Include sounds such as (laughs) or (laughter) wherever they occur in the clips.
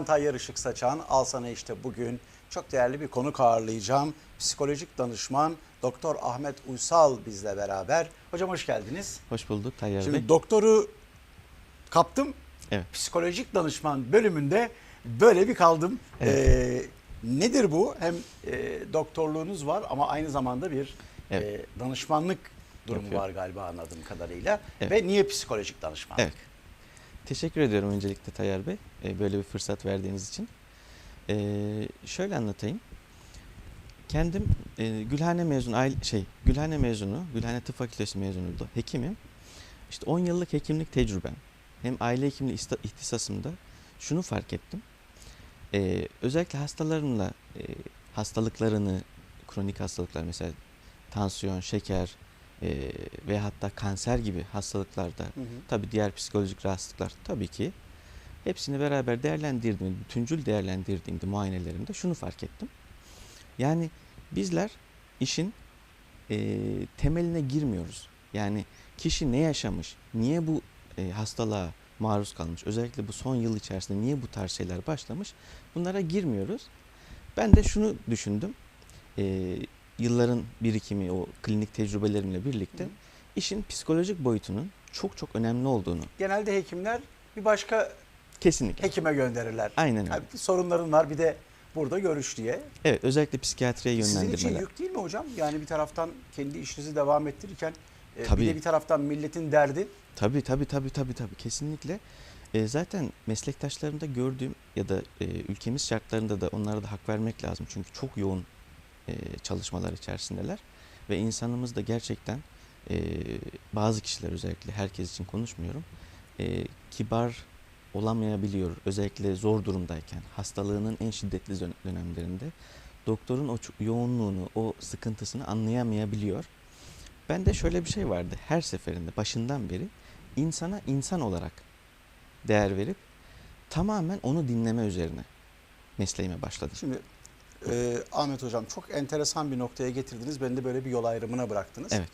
Ben Tayyar Işık Saçan. Al sana işte bugün çok değerli bir konuk ağırlayacağım. Psikolojik danışman Doktor Ahmet Uysal bizle beraber. Hocam hoş geldiniz. Hoş bulduk Tayyar Şimdi Bey. doktoru kaptım. Evet. Psikolojik danışman bölümünde böyle bir kaldım. Ee, nedir bu? Hem e, doktorluğunuz var ama aynı zamanda bir Evet. e, danışmanlık durumu Yapıyor. var galiba anladığım kadarıyla. Evet. Ve niye psikolojik danışmanlık? Evet. Teşekkür ediyorum öncelikle Tayyar Bey e, böyle bir fırsat verdiğiniz için. E, şöyle anlatayım. Kendim e, Gülhane mezunu, aile, şey Gülhane mezunu, Gülhane Tıp Fakültesi mezunuydu. Hekimim. İşte 10 yıllık hekimlik tecrübem. Hem aile hekimliği ihtisasımda şunu fark ettim. E, özellikle hastalarımla e, hastalıklarını, kronik hastalıklar mesela tansiyon, şeker e, ve hatta kanser gibi hastalıklarda Hı hı. Tabii diğer psikolojik rahatsızlıklar tabii ki. Hepsini beraber değerlendirdiğimde, bütüncül değerlendirdiğimde muayenelerimde şunu fark ettim. Yani bizler işin e, temeline girmiyoruz. Yani kişi ne yaşamış, niye bu e, hastalığa maruz kalmış, özellikle bu son yıl içerisinde niye bu tarz şeyler başlamış bunlara girmiyoruz. Ben de şunu düşündüm. E, yılların birikimi, o klinik tecrübelerimle birlikte Hı. işin psikolojik boyutunun çok çok önemli olduğunu Genelde hekimler bir başka kesinlikle. hekime gönderirler. Aynen öyle. Halbuki sorunların var bir de burada görüş diye. Evet özellikle psikiyatriye Sizin için yönlendirmeler. yük değil mi hocam? Yani bir taraftan kendi işinizi devam ettirirken e, bir Tabii. de bir taraftan milletin derdi. Tabii tabii tabii tabii tabii kesinlikle. E, zaten meslektaşlarımda gördüğüm ya da e, ülkemiz şartlarında da onlara da hak vermek lazım. Çünkü çok yoğun e, çalışmalar içerisindeler ve insanımız da gerçekten e, bazı kişiler özellikle herkes için konuşmuyorum. e, kibar olamayabiliyor. Özellikle zor durumdayken hastalığının en şiddetli dön- dönemlerinde doktorun o yoğunluğunu, o sıkıntısını anlayamayabiliyor. Ben de şöyle bir şey vardı. Her seferinde başından beri insana insan olarak değer verip tamamen onu dinleme üzerine mesleğime başladım. Şimdi e, Ahmet hocam çok enteresan bir noktaya getirdiniz. Beni de böyle bir yol ayrımına bıraktınız. Evet.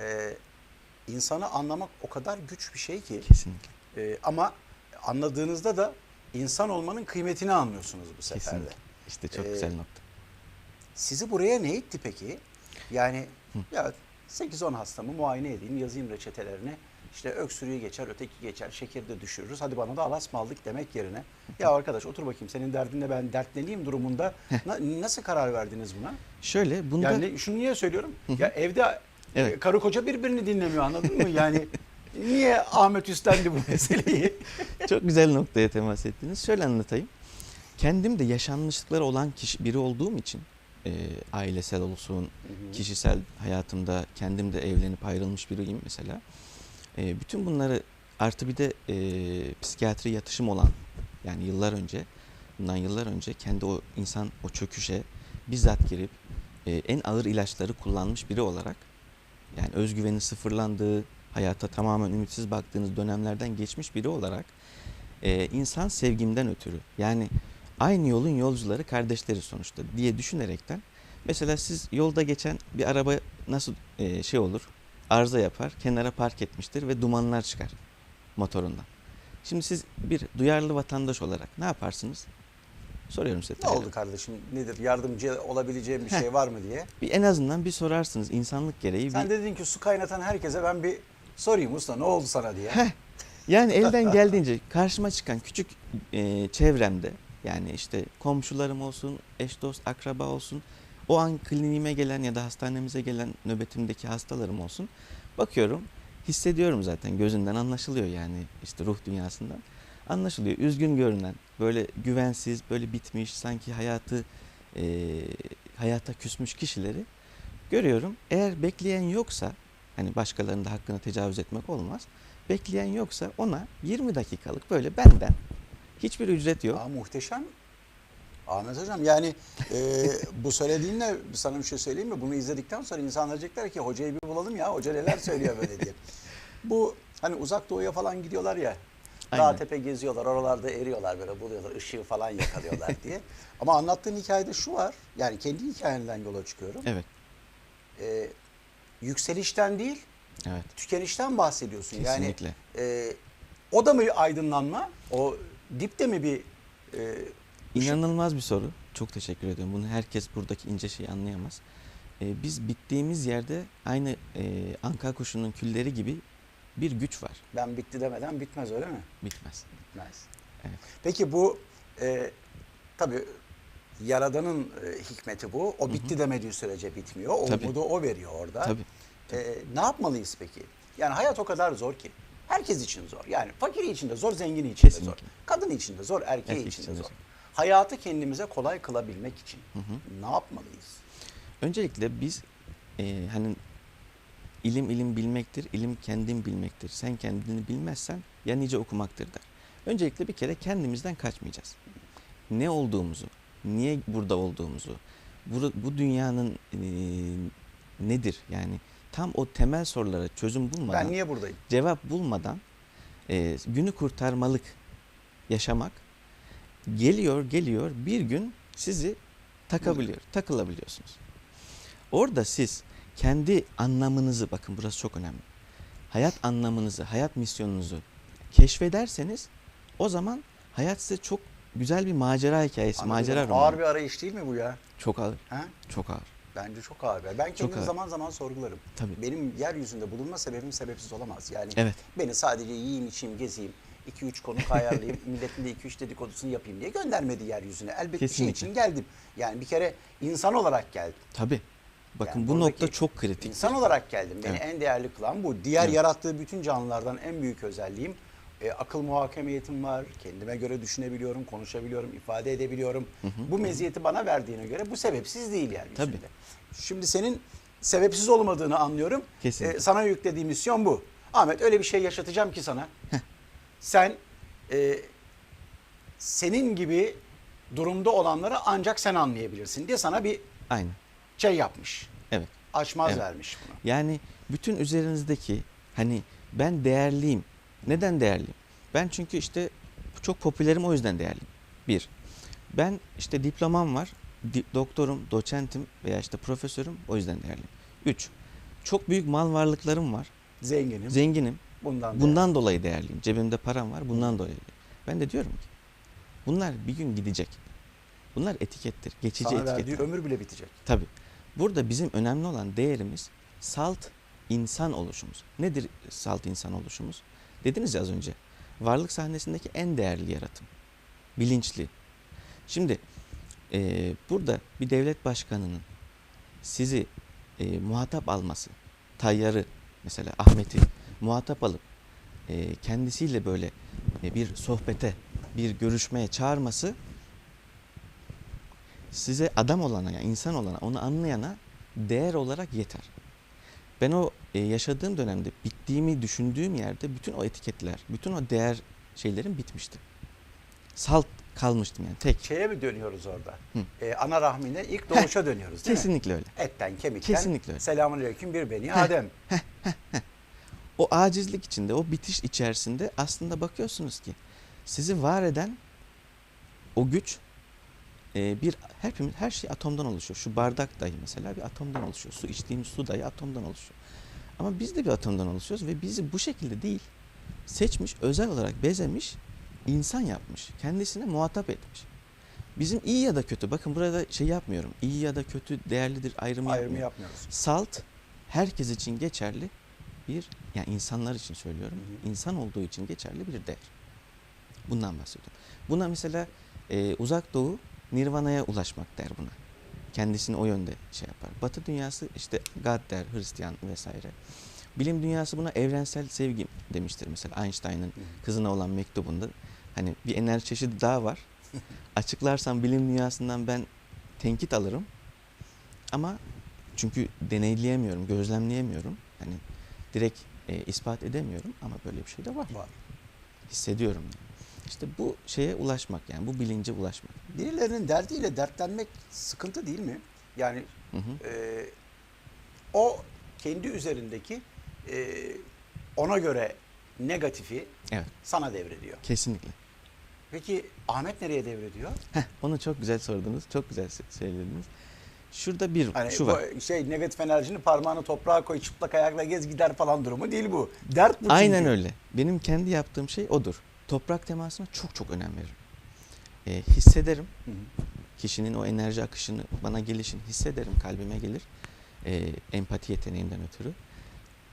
E, insanı anlamak o kadar güç bir şey ki. Kesinlikle. E, ama anladığınızda da insan olmanın kıymetini anlıyorsunuz bu seferde. Kesinlikle. İşte çok Ee, güzel nokta. Sizi buraya ne itti peki? Yani Hı. ya 8-10 hastamı muayene edeyim, yazayım reçetelerini. İşte öksürüğü geçer, öteki geçer, şekeri de düşürürüz. Hadi bana da alas mı aldık demek yerine. Ya arkadaş otur bakayım senin derdinle ben dertleneyim durumunda. Na- nasıl karar verdiniz buna? Şöyle bunda Yani şunu niye söylüyorum? Ya evde e, Evet. karı koca birbirini dinlemiyor anladın mı? Yani (laughs) niye Ahmet üstlendi bu meseleyi? (laughs) çok güzel noktaya temas ettiniz. Şöyle anlatayım. Kendim de yaşanmışlıkları olan kişi biri olduğum için e, ailesel olsun, kişisel hayatımda kendim de evlenip ayrılmış biriyim mesela. E, bütün bunları artı bir de e, psikiyatri yatışım olan yani yıllar önce bundan yıllar önce kendi o insan o çöküşe bizzat girip e, en ağır ilaçları kullanmış biri olarak yani özgüveni sıfırlandığı hayata tamamen ümitsiz baktığınız dönemlerden geçmiş biri olarak e, insan sevgimden ötürü yani aynı yolun yolcuları kardeşleri sonuçta diye düşünerekten mesela siz yolda geçen bir araba nasıl e, şey olur arıza yapar kenara park etmiştir ve dumanlar çıkar motorundan. Şimdi siz bir duyarlı vatandaş olarak ne yaparsınız? Soruyorum size. ne Tayyar oldu kardeşim? Nedir? Yardımcı olabileceğim bir şey var mı diye. Bir en azından bir sorarsınız insanlık gereği. Sen bir, dedin ki su kaynatan herkese ben bir sorayım usta ne oldu sana diye. Heh, yani elden geldiğince karşıma çıkan küçük e, çevremde yani işte komşularım olsun, eş dost, akraba olsun, o an kliniğime gelen ya da hastanemize gelen nöbetimdeki hastalarım olsun. Bakıyorum, hissediyorum zaten gözünden anlaşılıyor yani işte ruh dünyasından. Anlaşılıyor. Üzgün görünen, böyle güvensiz, böyle bitmiş, sanki hayatı e, hayata küsmüş kişileri görüyorum. Eğer bekleyen yoksa, hani başkalarının da hakkına tecavüz etmek olmaz. Bekleyen yoksa ona 20 dakikalık böyle benden hiçbir ücret yok. Aa, muhteşem. Hocam yani e, (laughs) bu söylediğinle sana bir şey söyleyeyim mi? Bunu izledikten sonra insanlar diyecekler ki hocayı bir bulalım ya hoca neler söylüyor böyle diye. (laughs) Bu hani uzak doğuya falan gidiyorlar ya. Dağ Aynen. tepe geziyorlar oralarda eriyorlar böyle buluyorlar ışığı falan yakalıyorlar (laughs) diye. Ama anlattığın hikayede şu var yani kendi hikayenden yola çıkıyorum. Evet, E, yükselişten değil evet. tükenişten bahsediyorsun. Yani Kesinlikle. e, o da mı aydınlanma? O dipte mi bir e, İnanılmaz bir soru. Çok teşekkür ediyorum. Bunu herkes buradaki ince şeyi anlayamaz. Ee, biz bittiğimiz yerde aynı e, anka kuşunun külleri gibi bir güç var. ben bitti demeden bitmez öyle mi? Bitmez. Bitmez. Evet. Peki bu e, tabii Yaradan'ın e, hikmeti bu. O bitti demediği sürece bitmiyor. O Tabii. umudu o veriyor orada. Tabii. E, ne yapmalıyız peki? Yani hayat o kadar zor ki. Herkes için zor. Yani fakiri için de zor, zengini için de zor. Kesinlikle. Kadın için de zor, erkeği Erkek için de zor. zor. Hayatı kendimize kolay kılabilmek için Hı hı. ne yapmalıyız? Öncelikle biz e, hani ilim ilim bilmektir, ilim kendin bilmektir. Sen kendini bilmezsen ya nice okumaktır der. Öncelikle bir kere kendimizden kaçmayacağız. Ne olduğumuzu, niye burada olduğumuzu, bu, bu dünyanın e, nedir yani tam o temel sorulara çözüm bulmadan, Ben niye buradayım? cevap bulmadan e, günü kurtarmalık yaşamak geliyor geliyor bir gün sizi takabiliyor, takılabiliyorsunuz. Orada siz kendi anlamınızı bakın burası çok önemli. Hayat anlamınızı, hayat misyonunuzu keşfederseniz o zaman hayat size çok güzel bir macera hikayesi, Anladım. macera Ağır romanı. bir arayış değil mi bu ya? Çok ağır, Ha? çok ağır. Bence çok ağır. Ben kendimi ağır. zaman zaman sorgularım. Tabii. Benim yeryüzünde bulunma sebebim sebepsiz olamaz. Yani Evet. beni sadece yiyeyim, içeyim, gezeyim, 2-3 konu ayarlayayım, (laughs) milletin de 2-3 dedikodusunu yapayım diye göndermedi yeryüzüne. Elbet bir şey için geldim. Yani bir kere insan olarak geldim. Tabii. Bakın Yani bu nokta çok kritik. İnsan olarak geldim. Beni Evet. en değerli kılan bu. Diğer Evet. yarattığı bütün canlılardan en büyük özelliğim e, akıl muhakemeniyetim var. Kendime göre düşünebiliyorum, konuşabiliyorum, ifade edebiliyorum. Bu meziyeti bana verdiğine göre bu sebepsiz değil yani. Tabii. Şimdi senin sebepsiz olmadığını anlıyorum. Kesinlikle. E, sana yüklediği misyon bu. Ahmet öyle bir şey yaşatacağım ki sana. Sen e, senin gibi durumda olanları ancak sen anlayabilirsin diye sana bir Aynen. şey yapmış. Evet. Açmaz Evet. vermiş bunu. Yani bütün üzerinizdeki hani ben değerliyim. Neden değerliyim? Ben çünkü işte çok popülerim o yüzden değerliyim. Bir. Ben işte diplomam var. di- doktorum, doçentim veya işte profesörüm o yüzden değerliyim. Üç. Çok büyük mal varlıklarım var. Zenginim. Zenginim. bundan Bundan dolayı değerliyim. Cebimde param var. Bundan dolayı. Ben de diyorum ki bunlar bir gün gidecek. Bunlar etikettir. Geçici sana etiketler. verdiği ömür bile bitecek. Tabii. Burada bizim önemli olan değerimiz salt insan oluşumuz. Nedir salt insan oluşumuz? Dediniz ya az önce. Varlık sahnesindeki en değerli yaratım. Bilinçli. Şimdi eee, burada bir devlet başkanının sizi eee, muhatap alması, Tayyar'ı mesela Ahmet'i muhatap alıp eee, kendisiyle böyle e, bir sohbete, bir görüşmeye çağırması size adam olana, yani insan olana, onu anlayana değer olarak yeter. Ben o e, yaşadığım dönemde bittiğimi düşündüğüm yerde bütün o etiketler, bütün o değer şeylerin bitmişti. Salt kalmıştım yani tek. Şeye mi dönüyoruz orada? Hı. Ee, ana rahmine ilk doğuşa dönüyoruz değil mi? Kesinlikle öyle. Etten, kemikten. Kesinlikle öyle. Selamünaleyküm bir beni Adem. O acizlik içinde, o bitiş içerisinde aslında bakıyorsunuz ki sizi var eden o güç e, bir hepimiz her şey atomdan oluşuyor. Şu bardak dahi mesela bir atomdan oluşuyor. Su içtiğimiz su dahi atomdan oluşuyor. Ama biz de bir atomdan oluşuyoruz ve bizi bu şekilde değil seçmiş, özel olarak bezemiş, insan yapmış. Kendisine muhatap etmiş. Bizim iyi ya da kötü, bakın burada şey yapmıyorum. İyi ya da kötü değerlidir ayrımı, Ayrımı yapmıyorum. yapmıyoruz. Salt herkes için geçerli bir, yani insanlar için söylüyorum, Hı hı. insan olduğu için geçerli bir değer. Bundan bahsediyorum. Buna mesela e, uzak doğu nirvana'ya ulaşmak der buna. Kendisini o yönde şey yapar. Batı dünyası işte God der, Hristiyan vesaire. Bilim dünyası buna evrensel sevgi demiştir mesela Einstein'ın kızına olan mektubunda. Hani bir enerji çeşidi daha var. (laughs) Açıklarsam bilim dünyasından ben tenkit alırım. Ama çünkü deneyleyemiyorum, gözlemleyemiyorum. Hani direkt e, ispat edemiyorum ama böyle bir şey de var. Var. Hissediyorum. Yani. İşte bu şeye ulaşmak yani bu bilince ulaşmak. Birilerinin derdiyle dertlenmek sıkıntı değil mi? Yani Hı hı. e, o kendi üzerindeki e, ona göre negatifi Evet, sana devrediyor. kesinlikle. Peki Ahmet nereye devrediyor? Heh, onu çok güzel sordunuz, çok güzel söylediniz. Şurada bir Hani şu var. şey negatif enerjini parmağını toprağa koy çıplak ayakla gez gider falan durumu değil bu. Dert bu Aynen çünkü. öyle. Benim kendi yaptığım şey odur. Toprak temasına çok çok önem veririm. Ee, hissederim. Hı hı. Kişinin o enerji akışını bana gelişini hissederim. Kalbime gelir. Ee, empati yeteneğimden ötürü.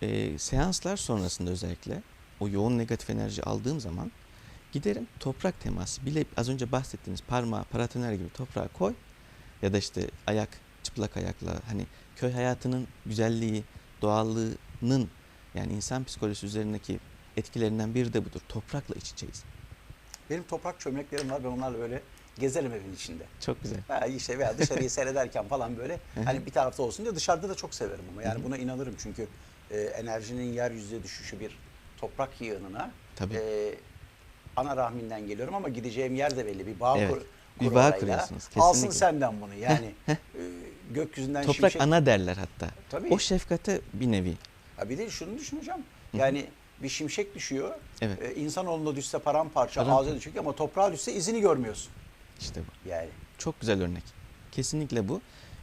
Ee, seanslar sonrasında özellikle o yoğun negatif enerji aldığım zaman giderim toprak teması. Bile az önce bahsettiğiniz parmağı paratoner gibi toprağa koy. Ya da işte ayak çıplak ayakla hani köy hayatının güzelliği, doğallığının yani insan psikolojisi üzerindeki etkilerinden biri de budur. Toprakla iç içeyiz. Benim toprak çömleklerim var ben onlarla böyle gezerim evin içinde. Çok güzel. Ha işte veya dışarıyı (laughs) seyrederken falan böyle hani bir tarafta olsun diye dışarıda da çok severim ama yani buna inanırım çünkü e, enerjinin yeryüzüne düşüşü bir toprak yığınına Tabii. e, ana rahminden geliyorum ama gideceğim yer de belli bir bağ Evet, kur, bir bağ orayla. kuruyorsunuz, Alsın kesinlikle. senden bunu yani e, gökyüzünden Toprak şimşek. ana derler hatta. Tabii. O şefkate bir nevi. Ha bir de şunu düşün hocam yani bir şimşek düşüyor. Evet. E, insanoğluna düşse paramparça Paramparça. ağza düşecek ama toprağa düşse izini görmüyorsun. İşte bu. Yani Çok güzel örnek. Kesinlikle bu.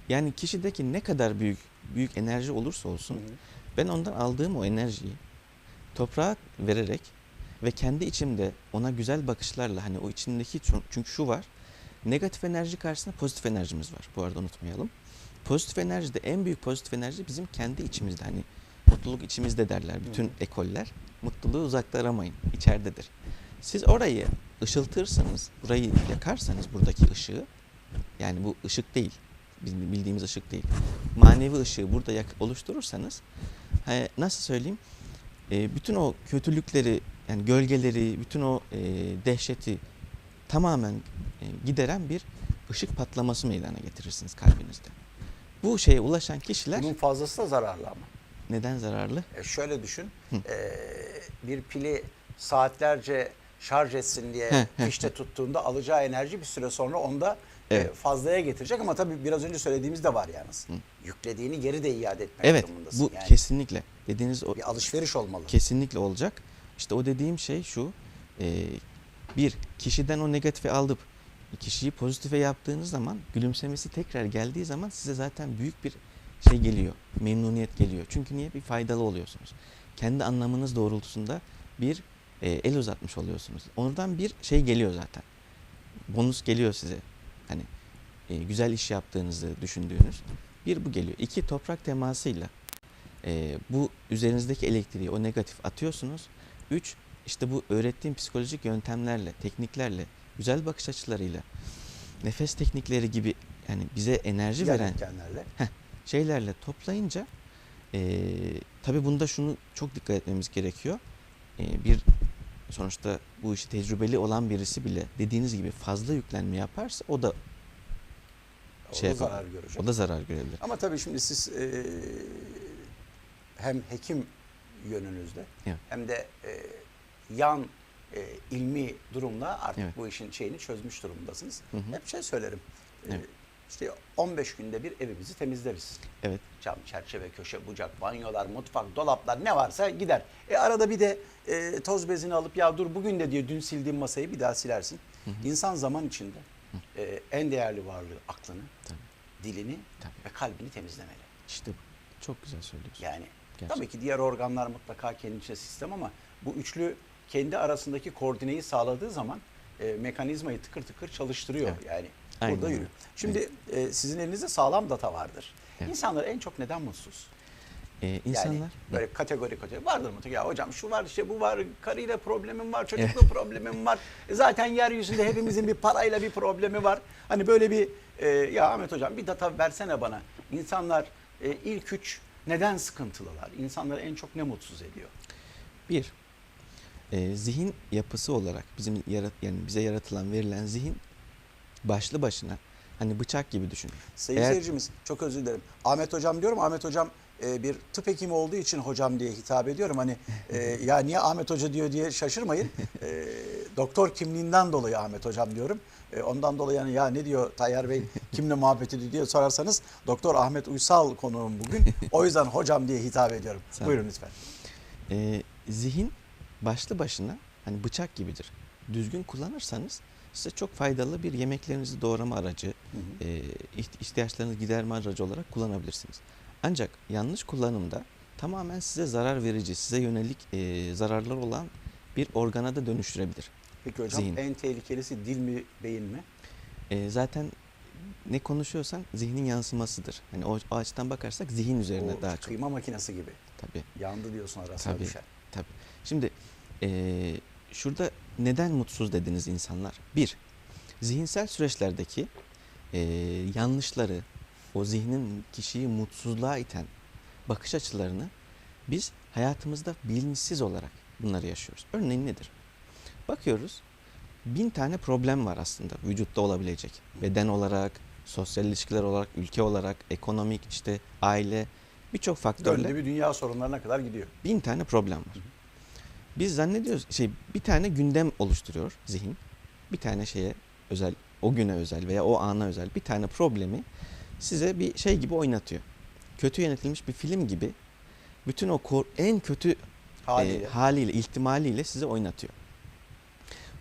Yani kişideki ne kadar büyük büyük enerji olursa olsun Hı hı. ben ondan aldığım o enerjiyi toprağa vererek ve kendi içimde ona güzel bakışlarla hani o içindeki çün- çünkü şu var. Negatif enerji karşısında pozitif enerjimiz var. Bu arada unutmayalım. Pozitif enerjide en büyük pozitif enerji bizim kendi içimizde. Hani mutluluk içimizde derler bütün ekoller. Mutluluğu uzakta aramayın. içeridedir. Siz orayı ışıltırsanız, burayı yakarsanız buradaki ışığı yani bu ışık değil. Bizim bildiğimiz ışık değil. Manevi ışığı burada yak- oluşturursanız nasıl söyleyeyim? E, bütün o kötülükleri yani gölgeleri, bütün o e, dehşeti tamamen e, gideren bir ışık patlaması meydana getirirsiniz kalbinizde. Bu şeye ulaşan kişiler bunun fazlası da zararlı ama. Neden zararlı? E şöyle düşün. Hı. e, bir pili saatlerce şarj etsin diye fişte tuttuğunda alacağı enerji bir süre sonra onda e, Evet. fazlaya getirecek ama tabii biraz önce söylediğimiz de var yalnız. Yüklediğini geri de iade etmek Evet, durumundasın. bu yani kesinlikle dediğiniz o bir alışveriş olmalı. Kesinlikle olacak. İşte o dediğim şey şu. e, bir, kişiden o negatifi alıp kişiyi pozitife yaptığınız zaman gülümsemesi tekrar geldiği zaman size zaten büyük bir şey geliyor. Memnuniyet geliyor. Çünkü niye? Bir faydalı oluyorsunuz. Kendi anlamınız doğrultusunda bir e, el uzatmış oluyorsunuz. Oradan bir şey geliyor zaten. Bonus geliyor size. Hani e, güzel iş yaptığınızı düşündüğünüz. Bir bu geliyor. İki toprak temasıyla e, bu üzerinizdeki elektriği o negatif atıyorsunuz. Üç işte bu öğrettiğim psikolojik yöntemlerle, tekniklerle, güzel bakış açılarıyla, nefes teknikleri gibi yani bize enerji Diğer veren etkenlerle. Şeylerle toplayınca e, tabii bunda şunu çok dikkat etmemiz gerekiyor. E, bir sonuçta bu işi tecrübeli olan birisi bile dediğiniz gibi fazla yüklenme yaparsa o da O şey da yapar. zarar görecek. o da zarar görebilir. Ama tabii şimdi siz e, hem hekim yönünüzde Evet. hem de e, yan e, ilmi durumla artık Evet. bu işin şeyini çözmüş durumdasınız. Hı hı. Hep şey söylerim. e, Evet. İşte 15 günde bir evimizi temizleriz. Evet. Cam, çerçeve, köşe, bucak, banyolar, mutfak, dolaplar ne varsa gider. E arada bir de e, toz bezini alıp ya dur bugün de diyor dün sildiğim masayı bir daha silersin. İnsan zaman içinde e, en değerli varlığı aklını, Tabii. dilini Tabii. ve kalbini temizlemeli. İşte bu. Çok güzel söylüyorsun. Yani Gerçekten. tabii ki diğer organlar mutlaka kendi içinde sistem ama bu üçlü kendi arasındaki koordineyi sağladığı zaman e, mekanizmayı tıkır tıkır çalıştırıyor. Evet. Yani Aynen burada yürüyor. Şimdi e, sizin elinizde sağlam data vardır. Evet. İnsanlar en çok neden mutsuz? Ee, insanlar Yani böyle kategori kategori vardır mı? Ya hocam şu var işte bu var karıyla problemim var çocukla Evet. (laughs) problemim var. E zaten yeryüzünde hepimizin bir parayla bir problemi var. Hani böyle bir e, ya Ahmet hocam bir data versene bana. İnsanlar e, ilk üç neden sıkıntılılar? İnsanları en çok ne mutsuz ediyor? Bir, e, zihin yapısı olarak bizim yarat yani bize yaratılan verilen zihin başlı başına hani bıçak gibi düşün. Sayın Eğer- seyircimiz çok özür dilerim. Ahmet hocam diyorum. Ahmet hocam e, bir tıp hekimi olduğu için hocam diye hitap ediyorum. Hani e, (laughs) ya niye Ahmet hoca diyor diye şaşırmayın. E, doktor kimliğinden dolayı Ahmet hocam diyorum. E, ondan dolayı yani ya ne diyor Tayyar Bey (laughs) kimle muhabbet ediyor diye sorarsanız Doktor Ahmet Uysal konuğum bugün. O yüzden hocam diye hitap ediyorum. Ol. Buyurun lütfen. E, zihin başlı başına hani bıçak gibidir. düzgün kullanırsanız size çok faydalı bir yemeklerinizi doğrama aracı, Hı hı. e, iht- ihtiyaçlarınızı giderme aracı olarak kullanabilirsiniz. Ancak yanlış kullanımda tamamen size zarar verici, size yönelik e, zararlar olan bir organa da dönüştürebilir. Peki hocam Zihin. en tehlikelisi dil mi beyin mi? E, zaten ne konuşuyorsan zihnin yansımasıdır. Hani o, o açıdan bakarsak zihin üzerine O daha çok. kıyma makinesi gibi. Tabii. Yandı diyorsun arasına Tabii. düşer. Tabii. Şimdi eee, şurada neden mutsuz dediniz insanlar? Bir, zihinsel süreçlerdeki eee, yanlışları, o zihnin kişiyi mutsuzluğa iten bakış açılarını biz hayatımızda bilinçsiz olarak bunları yaşıyoruz. Örneğin nedir? Bakıyoruz, bin tane problem var aslında vücutta olabilecek. Beden olarak, sosyal ilişkiler olarak, ülke olarak, ekonomik, işte aile, birçok faktörle Döndü bir dünya sorunlarına kadar gidiyor. bin tane problem var. Biz zannediyoruz şey bir tane gündem oluşturuyor zihin. Bir tane şeye özel, o güne özel veya o ana özel bir tane problemi size bir şey gibi oynatıyor. Kötü yönetilmiş bir film gibi bütün o en kötü Haliyle. e, haliyle, ihtimaliyle size oynatıyor.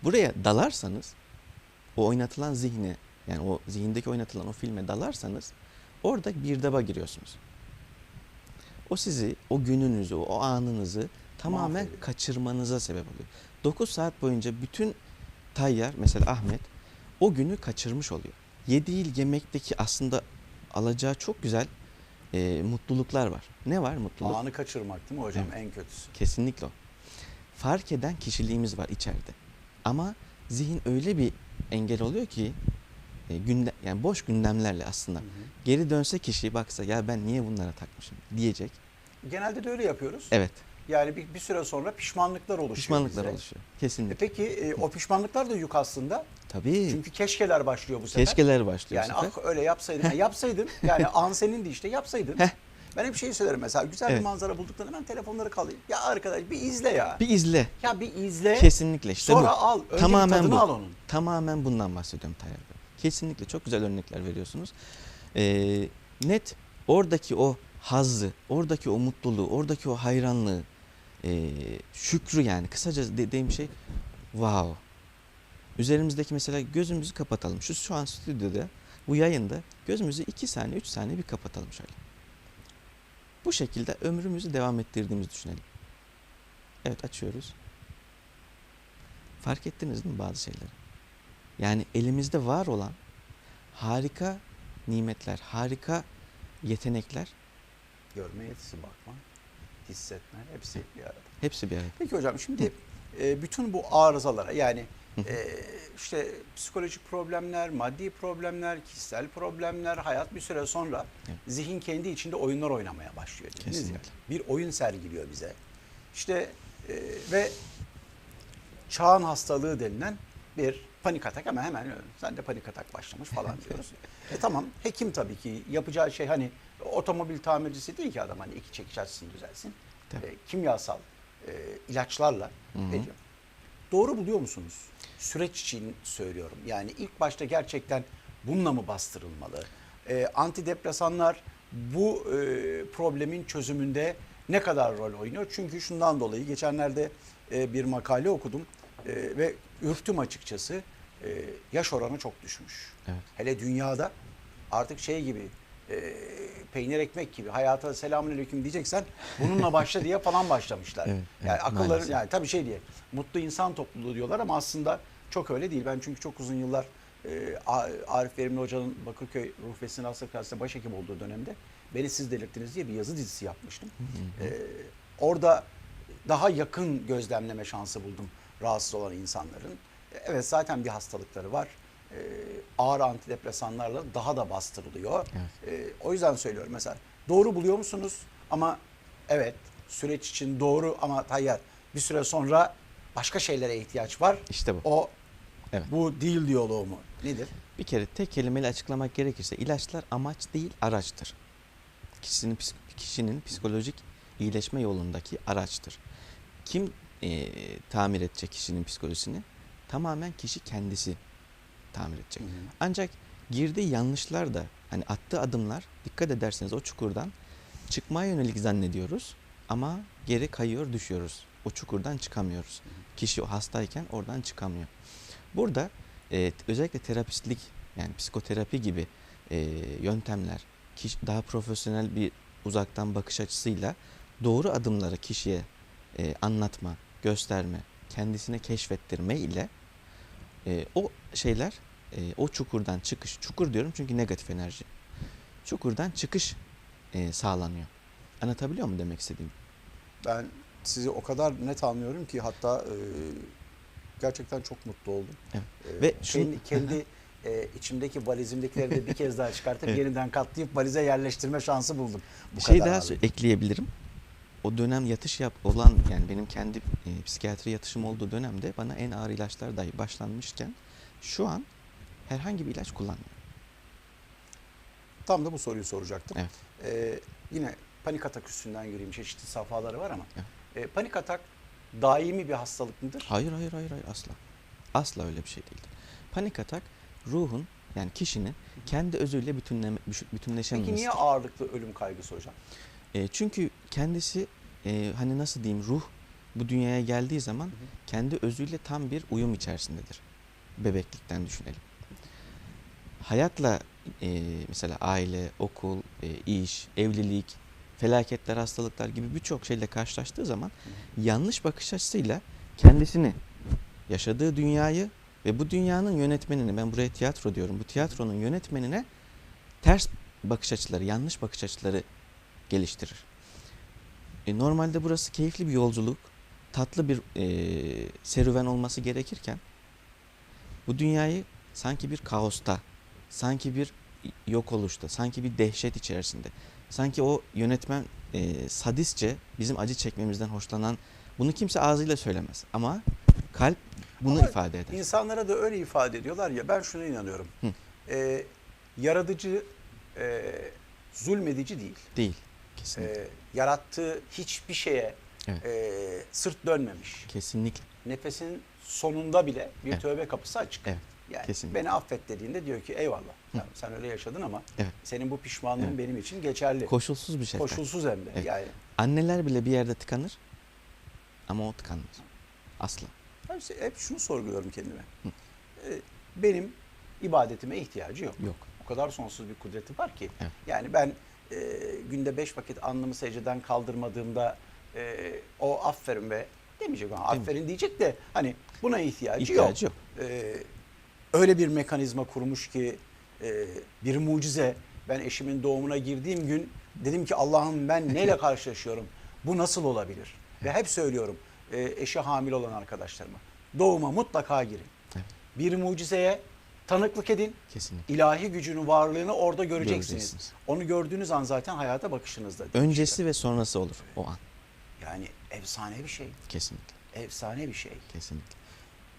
Buraya dalarsanız o oynatılan zihne yani o zihindeki oynatılan o filme dalarsanız orada bir daba giriyorsunuz. O sizi, o gününüzü, o anınızı tamamen Mahvediyor. kaçırmanıza sebep oluyor. 9 saat boyunca bütün tayyar mesela Ahmet o günü kaçırmış oluyor. Yediği yemekteki aslında alacağı çok güzel e, mutluluklar var. Ne var mutluluk? Anı kaçırmak değil mi hocam en kötüsü? Kesinlikle o. Fark eden kişiliğimiz var içeride. Ama zihin öyle bir engel oluyor ki e, günde, yani boş gündemlerle aslında Hı hı. geri dönse kişi baksa ya ben niye bunlara takmışım diyecek. Genelde de öyle yapıyoruz. Evet. Yani bir, bir süre sonra pişmanlıklar oluşuyor Pişmanlıklar bizde. oluşuyor. E Kesinlikle. peki e, o pişmanlıklar da yük aslında. Tabii. Çünkü keşkeler başlıyor bu sefer. Keşkeler başlıyor Yani bu sefer. ah öyle yapsaydın. Ha, yapsaydın. Yani (laughs) an senindi işte yapsaydın. Heh. Ben hep şeyi söylerim mesela güzel bir Evet. manzara bulduktan hemen telefonları kalayım. Ya arkadaş bir izle ya. Bir izle. Ya bir izle. Kesinlikle işte sonra bu. al. Önce Tamamen bir tadını bu. al onun. Tamamen bundan bahsediyorum Tayyar Bey. Kesinlikle çok güzel örnekler veriyorsunuz. Ee, net oradaki o hazzı, oradaki o mutluluğu, oradaki o hayranlığı, ee, şükrü yani kısaca dediğim şey wow. Üzerimizdeki mesela gözümüzü kapatalım. Şu şu an stüdyoda bu yayında gözümüzü 2 saniye 3 saniye bir kapatalım şöyle. Bu şekilde ömrümüzü devam ettirdiğimizi düşünelim. Evet açıyoruz. Fark ettiniz mi bazı şeyleri? Yani elimizde var olan harika nimetler, harika yetenekler Görme yetisi bakma. Hissetme. Hepsi bir arada. hepsi bir arada. Peki hocam şimdi e, bütün bu arızalara yani e, işte psikolojik problemler, maddi problemler, kişisel problemler hayat bir süre sonra Evet. zihin kendi içinde oyunlar oynamaya başlıyor. dediniz ya. Kesinlikle. Bir oyun sergiliyor bize. İşte e, ve çağın hastalığı denilen bir panik atak hemen hemen sen de panik atak başlamış falan diyoruz. (laughs) e tamam hekim tabii ki yapacağı şey hani otomobil tamircisi değil ki adam hani iki çekiç açsın düzelsin. Tabii. E, kimyasal e, ilaçlarla veriyor. Doğru buluyor musunuz? Süreç için söylüyorum. Yani ilk başta gerçekten bununla mı bastırılmalı? E, antidepresanlar bu e, problemin çözümünde ne kadar rol oynuyor? Çünkü şundan dolayı geçenlerde e, bir makale okudum e, ve ürktüm açıkçası. E, yaş oranı çok düşmüş. Evet. Hele dünyada artık şey gibi e, peynir ekmek gibi hayata selamünaleyküm diyeceksen bununla başla diye falan başlamışlar. (laughs) Evet, yani evet, akılları maalesef. yani tabii şey diye mutlu insan topluluğu diyorlar ama aslında çok öyle değil. Ben çünkü çok uzun yıllar e, Arif Verimli Hoca'nın Bakırköy Ruh ve Sinir Hastalığı Klasiğinde başhekim olduğu dönemde Beni Siz Delirttiniz diye bir yazı dizisi yapmıştım. E, orada daha yakın gözlemleme şansı buldum rahatsız olan insanların. E, Evet zaten bir hastalıkları var. E, ağır antidepresanlarla daha da bastırılıyor. E, o yüzden söylüyorum mesela doğru buluyor musunuz? Ama evet süreç için doğru ama Tayyar bir süre sonra başka şeylere ihtiyaç var. İşte bu. O Evet. bu değil diyaloğu mu? Nedir? Bir kere tek kelimeyle açıklamak gerekirse ilaçlar amaç değil araçtır. Kişinin, kişinin psikolojik iyileşme yolundaki araçtır. Kim eee, tamir edecek kişinin psikolojisini? Tamamen kişi kendisi tamir edecek. Hı hı. Ancak girdiği yanlışlar da hani attığı adımlar dikkat ederseniz o çukurdan çıkmaya yönelik zannediyoruz ama geri kayıyor düşüyoruz. o çukurdan çıkamıyoruz. Kişi o hastayken oradan çıkamıyor. Burada e, özellikle terapistlik yani psikoterapi gibi e, yöntemler kişi, daha profesyonel bir uzaktan bakış açısıyla doğru adımları kişiye e, anlatma, gösterme, kendisine keşfettirme ile e, o şeyler e, o çukurdan çıkış, çukur diyorum çünkü negatif enerji. Çukurdan çıkış e, sağlanıyor. Anlatabiliyor muyum demek istediğim? Ben sizi o kadar net anlıyorum ki hatta e, gerçekten çok mutlu oldum. Evet. E, Ve kendi, şunu- kendi e, içimdeki valizimdekileri de bir kez daha çıkartıp (laughs) Evet. yeniden katlayıp valize yerleştirme şansı buldum. Bu Bir şey daha abi. ekleyebilirim. O dönem yatış yap olan yani benim kendi e, psikiyatri yatışım olduğu dönemde bana en ağır ilaçlar dahi başlanmışken şu an herhangi bir ilaç kullanmıyorum. Tam da bu soruyu soracaktım. Evet. E, yine panik atak üstünden yürüyeyim. Çeşitli safhaları var ama Evet. e, panik atak daimi bir hastalık mıdır? Hayır hayır hayır hayır asla. Asla öyle bir şey değildir. Panik atak ruhun yani kişinin kendi özüyle bütünleme, büş- Peki bütünleşememesidir. niye ağırlıklı ölüm kaygısı hocam? E, çünkü kendisi e, hani nasıl diyeyim ruh bu dünyaya geldiği zaman kendi özüyle tam bir uyum içerisindedir. Bebeklikten düşünelim. Hayatla e, mesela aile, okul, e, iş, evlilik, felaketler, hastalıklar gibi birçok şeyle karşılaştığı zaman yanlış bakış açısıyla kendisini, yaşadığı dünyayı ve bu dünyanın yönetmenini, ben buraya tiyatro diyorum, bu tiyatronun yönetmenine ters bakış açıları, yanlış bakış açıları geliştirir. E, normalde burası keyifli bir yolculuk, tatlı bir e, serüven olması gerekirken bu dünyayı sanki bir kaosta, sanki bir yok oluşta, sanki bir dehşet içerisinde, sanki o yönetmen e, sadistçe bizim acı çekmemizden hoşlanan, bunu kimse ağzıyla söylemez ama kalp bunu Ama ifade eder. İnsanlara da öyle ifade ediyorlar ya ben şuna inanıyorum. Hı. E, yaratıcı e, zulmedici değil. Değil. Kesinlikle. E, yarattığı hiçbir şeye Evet. e, sırt dönmemiş. Kesinlikle. Nefesin sonunda bile bir Evet. tövbe kapısı açık. Evet. Yani Kesinlikle. beni affet dediğinde diyor ki eyvallah. Hı. Ya sen öyle yaşadın ama Evet. senin bu pişmanlığın Evet. benim için geçerli. Koşulsuz bir şefkat. Koşulsuz hem de. Evet. Yani Anneler bile bir yerde tıkanır ama o tıkanmaz. Asla. ben işte hep şunu sorguluyorum kendime. Hı. E, benim ibadetime ihtiyacı yok. Yok. O kadar sonsuz bir kudreti var ki. Evet. Yani ben e, günde beş vakit alnımı secdeden kaldırmadığımda e, o aferin ve demeyecek Demeyecek. aferin diyecek de hani buna ihtiyacı, İhtiyacı yok. yok. E, öyle bir mekanizma kurmuş ki e, bir mucize. Ben eşimin doğumuna girdiğim gün dedim ki Allah'ım ben neyle karşılaşıyorum? Bu nasıl olabilir? Ve hep söylüyorum e, eşi hamile olan arkadaşlarıma. Doğuma mutlaka girin. Bir mucizeye tanıklık edin. Kesinlikle. İlahi gücünün varlığını orada göreceksiniz. Göreceksiniz. Onu gördüğünüz an zaten hayata bakışınızda. Öncesi ve sonrası olur o an. Yani efsane bir şey. Kesinlikle. Efsane bir şey. Kesinlikle.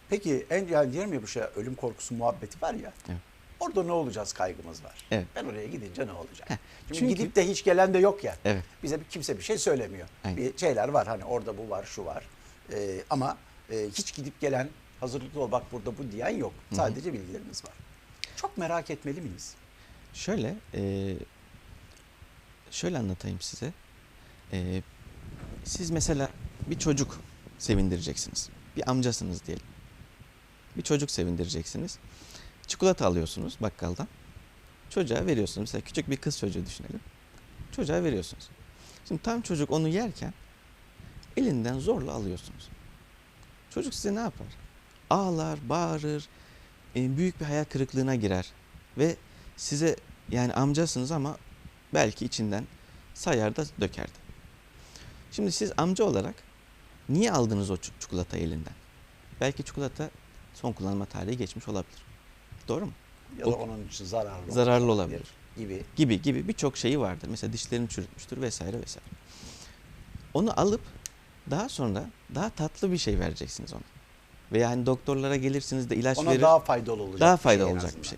Peki en yani diyorum ya bu şey ölüm korkusu muhabbeti var ya. Evet. Orada ne olacağız kaygımız var. Evet. Ben oraya gidince ne olacak? Heh, Çünkü, çünkü- gidip de hiç gelen de yok ya. Evet. Bize bir- kimse bir şey söylemiyor. Aynen. Bir şeyler var hani orada bu var şu var. Ee, ama e, hiç gidip gelen hazırlıklı ol bak burada bu diyen yok. Sadece bilgilerimiz var. Çok merak etmeli miyiz? Şöyle, e, şöyle anlatayım size. E, siz mesela bir çocuk sevindireceksiniz. Bir amcasınız diyelim. Bir çocuk sevindireceksiniz. Çikolata alıyorsunuz bakkaldan. Çocuğa veriyorsunuz. Mesela küçük bir kız çocuğu düşünelim. Çocuğa veriyorsunuz. Şimdi tam çocuk onu yerken elinden zorla alıyorsunuz. Çocuk size ne yapar? Ağlar, bağırır, e, büyük bir hayal kırıklığına girer ve size yani amcasınız ama belki içinden sayar da dökerdi. Şimdi siz amca olarak niye aldınız o çikolata elinden? Belki çikolata son kullanma tarihi geçmiş olabilir. Doğru mu? Ya da O- onun için zararlı, Zararlı olabilir. gibi. Gibi gibi birçok şeyi vardır. Mesela dişlerini çürütmüştür vesaire vesaire. Onu alıp daha sonra daha tatlı bir şey vereceksiniz ona. Veya hani doktorlara gelirsiniz de ilaç Ona verir. daha faydalı olacak. daha bir faydalı şey olacak bir şey.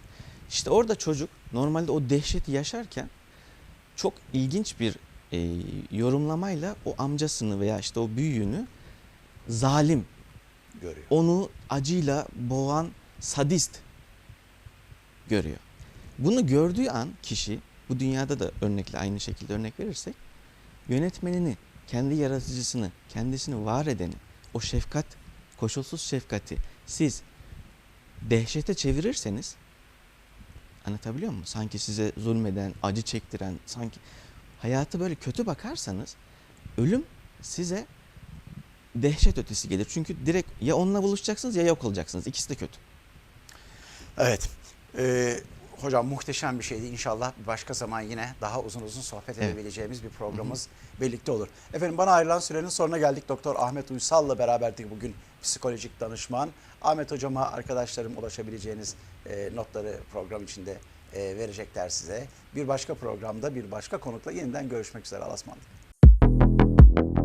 İşte orada çocuk normalde o dehşeti yaşarken çok ilginç bir e, yorumlamayla o amcasını veya işte o büyüğünü zalim, Görüyor. onu acıyla boğan sadist görüyor. Bunu gördüğü an kişi, bu dünyada da örnekle aynı şekilde örnek verirsek, yönetmenini kendi yaratıcısını, kendisini var edeni, o şefkat, koşulsuz şefkati siz dehşete çevirirseniz anlatabiliyor muyum? Sanki size zulmeden, acı çektiren, sanki hayatı böyle kötü bakarsanız ölüm size dehşet ötesi gelir. Çünkü direkt ya onunla buluşacaksınız ya yok olacaksınız. İkisi de kötü. Evet. Ee, hocam muhteşem bir şeydi. İnşallah bir başka zaman yine daha uzun uzun sohbet Evet. edebileceğimiz bir programımız birlikte olur. Efendim bana ayrılan sürenin sonuna geldik. Doktor Ahmet Uysal'la beraberdik bugün psikolojik danışman. Ahmet hocama arkadaşlarım ulaşabileceğiniz e, notları program içinde e, verecekler size. Bir başka programda bir başka konukla yeniden görüşmek üzere. Allah'a ısmarladık.